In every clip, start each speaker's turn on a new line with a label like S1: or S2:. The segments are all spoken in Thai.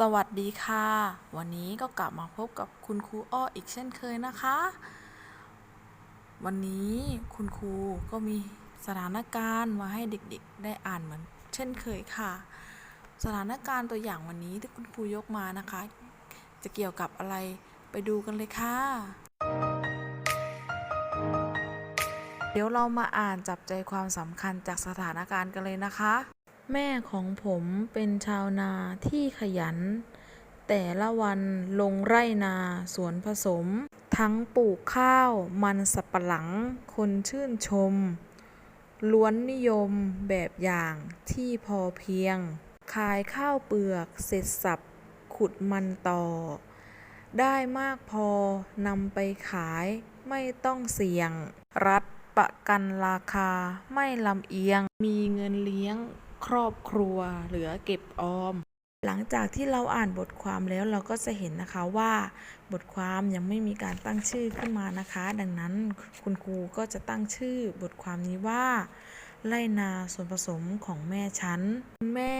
S1: สวัสดีค่ะ วันนี้ก็กลับมาพบกับคุณครูอ้ออีกเช่นเคยนะคะ วันนี้คุณครูก็มีสถานการณ์มาให้เด็กๆ ได้อ่านเหมือน เช่นเคยค่ะ สถานการณ์ตัวอย่างวันนี้ที่คุณครูยกมานะคะ จะเกี่ยวกับอะไรไปดูกันเลยค่ะ เดี๋ยวเรามาอ่านจับใจความสำคัญจากสถานการณ์กันเลยนะคะ แม่ของผมเป็นชาวนาที่ขยัน แต่ละวันลงไร่นาสวนผสม ทั้งปลูกข้าวมันสับปะหลังคนชื่นชม ล้วนนิยมแบบอย่างที่พอเพียง ขายข้าวเปลือกเสร็จสับขุดมันต่อ ได้มากพอนำไปขายไม่ต้องเสี่ยง รัฐประกันราคาไม่ลำเอียง มีเงินเลี้ยง ครอบครัว เหลือเก็บออม หลังจากที่เราอ่านบทความแล้วเราก็จะเห็นนะคะว่า บทความยังไม่มีการตั้งชื่อขึ้นมานะคะ ดังนั้นคุณครูก็จะตั้งชื่อบทความนี้ว่าไรนาส่วนผสมของแม่ฉันแม่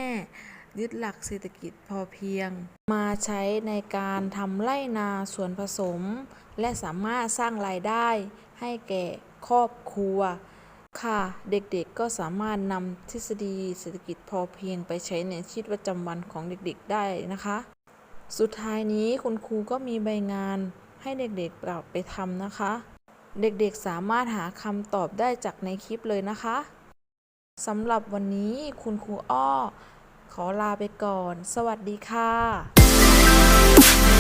S1: ยึดหลักเศรษฐกิจพอเพียง มาใช้ในการทำไร่นาสวนผสม และสามารถสร้างรายได้ให้แก่ครอบครัว ค่ะ เด็กๆ ก็สามารถนำทฤษฎีเศรษฐกิจพอเพียงไปใช้ในชีวิตประจำวันของเด็กๆ ได้นะคะ สุดท้ายนี้คุณครูก็มีใบงานให้เด็กๆปรับไปทำนะคะ เด็กๆ สามารถหาคำตอบได้จากในคลิปเลยนะคะสำหรับวันนี้คุณครูอ้อ ขอลาไปก่อน สวัสดีค่ะ